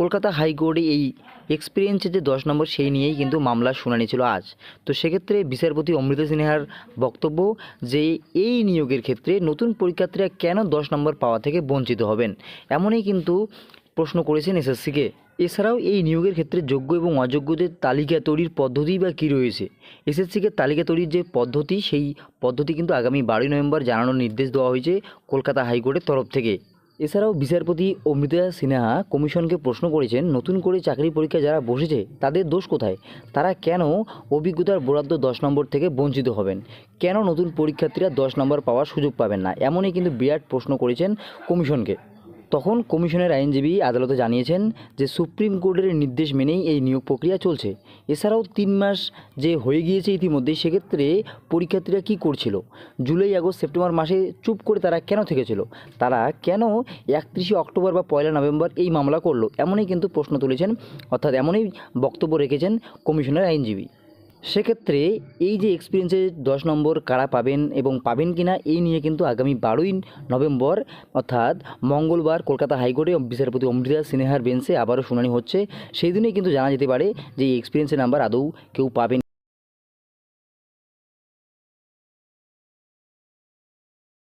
কলকাতা হাইকোর্টে এই এক্সপিরিয়েন্সের যে দশ নম্বর, সেই নিয়েই কিন্তু মামলার শুনানি ছিল আজ। তো সেক্ষেত্রে বিচারপতি অমৃতা সিনহার বক্তব্য যে এই নিয়োগের ক্ষেত্রে নতুন পরীক্ষার্থীরা কেন দশ নম্বর পাওয়া থেকে বঞ্চিত হবেন? এমনই কিন্তু প্রশ্ন করেছেন এসএসসিকে। এছাড়াও এই নিয়োগের ক্ষেত্রে যোগ্য এবং অযোগ্যদের তালিকা তৈরির পদ্ধতি বা কী রয়েছে? এসএসসিকে তালিকা তৈরির যে পদ্ধতি, সেই পদ্ধতি কিন্তু আগামী বারোই নভেম্বর জানানোর নির্দেশ দেওয়া হয়েছে কলকাতা হাইকোর্টের তরফ থেকে। এছাড়াও বিচারপতি অমৃতা সিনহা কমিশনকে প্রশ্ন করেছেন, নতুন করে চাকরি পরীক্ষা যারা বসেছে, তাদের দোষ কোথায়? তারা কেন অভিজ্ঞতার বরাদ্দ দশ নম্বর থেকে বঞ্চিত হবেন? কেন নতুন পরীক্ষার্থীরা দশ নম্বর পাওয়ার সুযোগ পাবেন না? এমনই কিন্তু বিরাট প্রশ্ন করেছেন কমিশনকে। তখন কমিশনের আইনজীবী আদালতে জানিয়েছেন যে সুপ্রিম কোর্টের নির্দেশ মেনেই এই নিয়োগ প্রক্রিয়া চলছে। এছাড়াও তিন মাস যে হয়ে গিয়েছে ইতিমধ্যেই, সেক্ষেত্রে পরীক্ষার্থীরা কী করছিল? জুলাই, আগস্ট, সেপ্টেম্বর মাসে চুপ করে তারা কেন থেকেছিল? তারা কেন একত্রিশে অক্টোবর বা পয়লা নভেম্বর এই মামলা করল? এমনই কিন্তু প্রশ্ন তুলেছেন, অর্থাৎ এমনই বক্তব্য রেখেছেন কমিশনের আইনজীবী। সেক্ষেত্রে এই যে এক্সপিরিয়েন্সে দশ নম্বর কারা পাবেন এবং পাবেন কিনা, এই নিয়ে কিন্তু আগামী বারোই নভেম্বর, অর্থাৎ মঙ্গলবার কলকাতা হাইকোর্টে বিচারপতি অমৃতা সিনহার বেঞ্চে আবারও শুনানি হচ্ছে। সেই দিনেই কিন্তু জানা যেতে পারে যে এই এক্সপিরিয়েন্সের নাম্বার আদৌ কেউ পাবেন